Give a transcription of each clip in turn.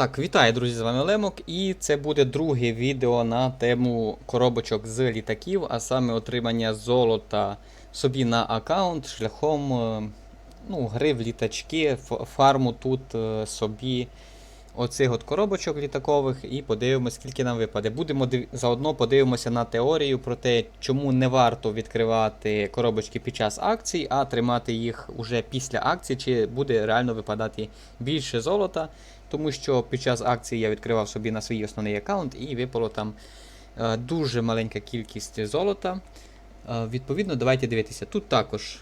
Так, вітаю, друзі, з вами Лемок, і це буде друге відео на тему коробочок з літаків, а саме отримання золота собі на аккаунт шляхом е, ну, гри в літачки, фарму тут е, собі оцих от коробочок літакових і подивимося, скільки нам випаде. Будемо заодно подивимося на теорію про те, чому не варто відкривати коробочки під час акцій, а тримати їх уже після акції, чи буде реально випадати більше золота. Тому що під час акції я відкривав собі на свій основний аккаунт і випало там е, дуже маленька кількість золота. Е, відповідно, давайте дивитися. Тут також,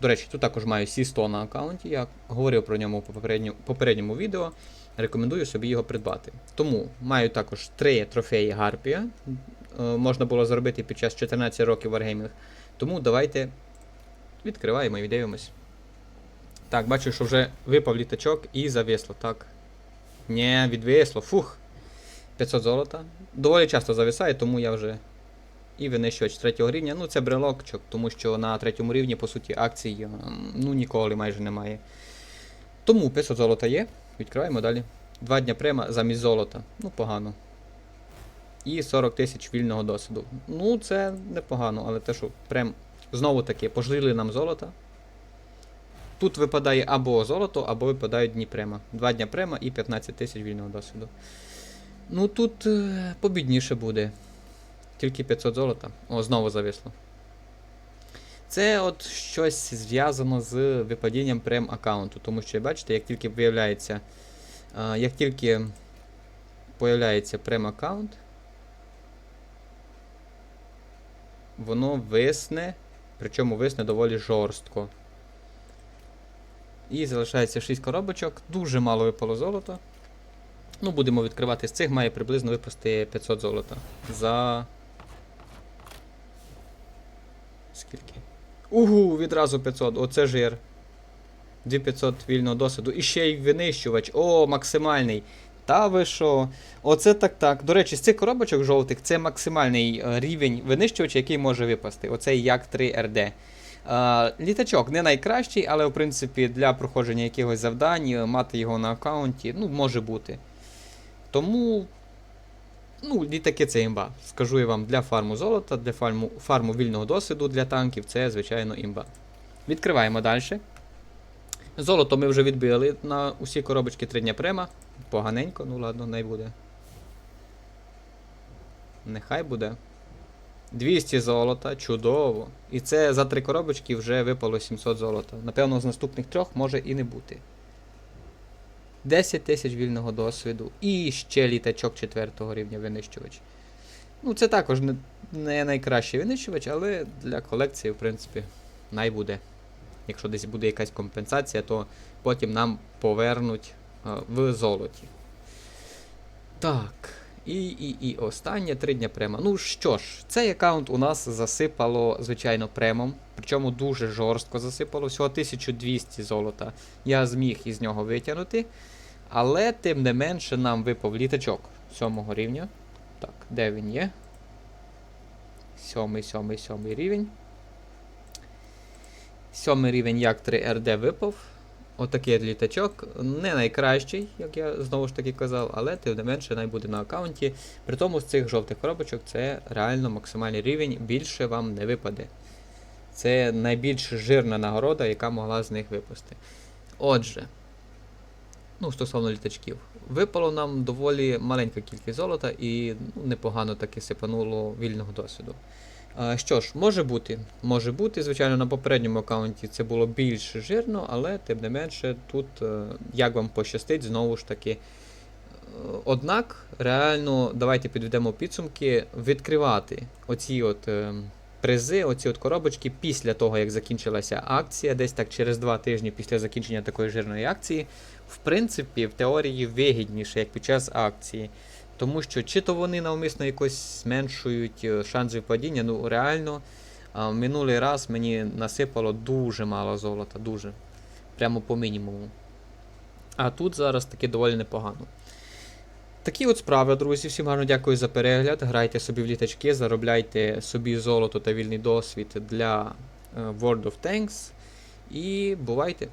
до речі, тут також маю C100 на аккаунті. Я говорив про ньому по попередньому, попередньому відео. Рекомендую собі його придбати. Тому маю також три трофеї Гарпія. Е, можна було зробити під час 14 років Wargaming. Тому давайте відкриваємо і дивимось. Так, бачу, що вже випав літачок і зависло. Так. Нє, відвисло. Фух. 500 золота. Доволі часто зависає, тому я вже і винищувач третього рівня. Ну, це брелокчик, тому що на третьому рівні, по суті, акцій ем, ну, ніколи майже немає. Тому 500 золота є. Відкриваємо далі. Два дня према замість золота. Ну, погано. І 40 тисяч вільного досвіду. Ну, це непогано, але те, що прем знову таки пожили нам золота. Тут випадає або золото, або випадають дні према. Два дня према і 15 тисяч вільного досвіду. Ну тут е, побідніше буде. Тільки 500 золота. О, знову зависло. Це от щось зв'язано з випадінням прем аккаунту. Тому що, бачите, як тільки виявляється. е, як тільки появляється прем аккаунт, воно висне, причому висне доволі жорстко. І залишається 6 коробочок. Дуже мало випало золота. Ну, будемо відкривати з цих, має приблизно випасти 500 золота. За. Скільки? Угу, відразу 500. Оце жир. 2500 вільного досвіду. І ще й винищувач. О, максимальний. Та ви що? Оце так так. До речі, з цих коробочок жовтих це максимальний е, рівень винищувача, який може випасти. Оцей як 3 РД. Е, літачок не найкращий, але в принципі для проходження якихось завдань е, мати його на аккаунті ну, може бути. Тому. Ну, літаки це імба. Скажу я вам, для фарму золота, для фарму, фарму вільного досвіду для танків це, звичайно, імба. Відкриваємо далі. Золото ми вже відбили на усі коробочки 3 дня према. Поганенько, ну ладно, не буде. Нехай буде. 200 золота, чудово. І це за три коробочки вже випало 700 золота. Напевно, з наступних трьох може і не бути. 10 тисяч вільного досвіду. І ще літачок 4 рівня винищувач. Ну, це також не, найкращий винищувач, але для колекції, в принципі, найбуде. Якщо десь буде якась компенсація, то потім нам повернуть а, в золоті. Так. І, і, і останнє три дня према. Ну що ж, цей аккаунт у нас засипало, звичайно, премом. Причому дуже жорстко засипало. Всього 1200 золота я зміг із нього витягнути. Але тим не менше нам випав літачок сьомого рівня. Так, де він є? Сьомий, сьомий, сьомий рівень. Сьомий рівень як 3 РД випав. Отакий от літачок. Не найкращий, як я знову ж таки казав, але тим не менше най буде на аккаунті. При тому з цих жовтих коробочок це реально максимальний рівень, більше вам не випаде. Це найбільш жирна нагорода, яка могла з них випасти. Отже, ну, стосовно літачків, випало нам доволі маленька кількість золота і ну, непогано таки сипануло вільного досвіду. Що ж, може бути. Може бути, звичайно, на попередньому аккаунті це було більш жирно, але тим не менше, тут е, як вам пощастить, знову ж таки. Однак, реально, давайте підведемо підсумки, відкривати оці от е, призи, оці от коробочки після того, як закінчилася акція, десь так через два тижні після закінчення такої жирної акції, в принципі, в теорії вигідніше, як під час акції. Тому що чи то вони навмисно якось зменшують е, шанс випадіння, ну реально, минулий раз мені насипало дуже мало золота, дуже. Прямо по мінімуму. А тут зараз таки доволі непогано. Такі от справи, друзі. Всім гарно дякую за перегляд. Грайте собі в літачки, заробляйте собі золото та вільний досвід для е, World of Tanks. І бувайте!